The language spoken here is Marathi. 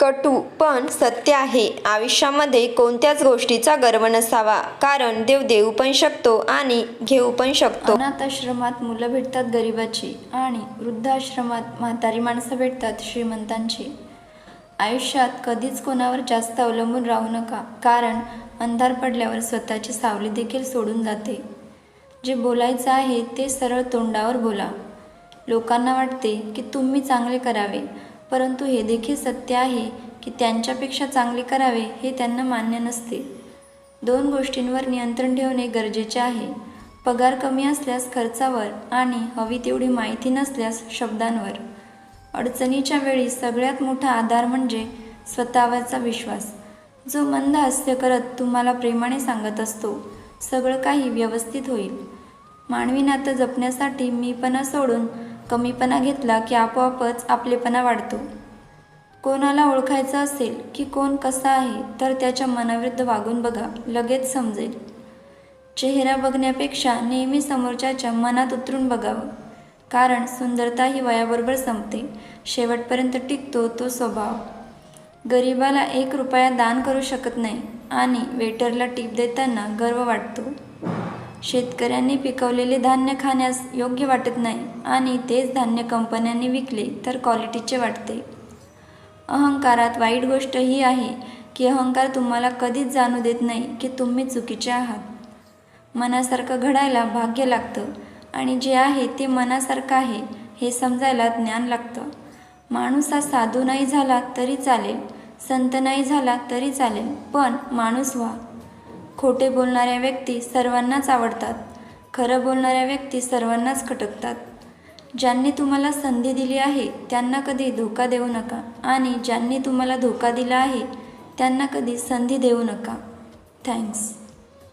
कटू पण सत्य आहे. आयुष्यामध्ये कोणत्याच गोष्टीचा गर्व नसावा. कारण देव देऊ पण शकतो आणि घेऊ पण शकतो. अनाथ आश्रमात मुलं भेटतात गरिबाची आणि वृद्धाश्रमात म्हातारी माणसं भेटतात श्रीमंतांची. आयुष्यात कधीच कोणावर जास्त अवलंबून राहू नका. कारण अंधार पडल्यावर स्वतःची सावली देखील सोडून जाते. जे बोलायचं आहे ते सरळ तोंडावर बोला. लोकांना वाटते की तुम्ही चांगले करावे. परंतु हे देखील सत्य आहे की त्यांच्यापेक्षा चांगले करावे हे त्यांना मान्य नसते. दोन गोष्टींवर नियंत्रण ठेवणे गरजेचे आहे. पगार कमी असल्यास खर्चावर आणि हवी तेवढी माहिती नसल्यास शब्दांवर. अडचणीच्या वेळी सगळ्यात मोठा आधार म्हणजे स्वतःवरचा विश्वास. जो मंद हास्य करत तुम्हाला प्रेमाने सांगत असतो सगळं काही व्यवस्थित होईल. मानवी नातं जपण्यासाठी मीपणा सोडून कमीपणा घेतला की आपोआपच आपलेपणा वाढतो. कोणाला ओळखायचं असेल की कोण कसा आहे तर त्याच्या मनाविरुद्ध वागून बघा लगेच समजेल. चेहरा बघण्यापेक्षा नेहमी समोरच्याच्या मनात उतरून बघावं. कारण सुंदरता ही वयाबरोबर संपते. शेवटपर्यंत टिकतो तो स्वभाव. गरिबाला एक रुपया दान करू शकत नाही आणि वेटरला टीप देताना गर्व वाटतो. शेतकऱ्यांनी पिकवलेले धान्य खाण्यास योग्य वाटत नाही आणि तेच धान्य कंपन्यांनी विकले तर क्वालिटीचे वाटते. अहंकारात वाईट गोष्ट ही आहे की अहंकार तुम्हाला कधीच जाणू देत नाही की तुम्ही चुकीचे आहात. मनासारखं घडायला भाग्य लागतं आणि जे आहे ते मनासारखं आहे हे समजायला ज्ञान लागतं. माणूस हा साधू नाही झाला तरी चालेल संत नाही झाला तरी चालेल पण माणूस व्हा. खोटे बोलणाऱ्या व्यक्ती सर्वांनाच आवडतात. खरं बोलणाऱ्या व्यक्ती सर्वांनाच खटकतात. ज्यांनी तुम्हाला संधी दिली आहे त्यांना कधी धोका देऊ नका. आणि ज्यांनी तुम्हाला धोका दिला आहे त्यांना कधी संधी देऊ नका. थँक्स.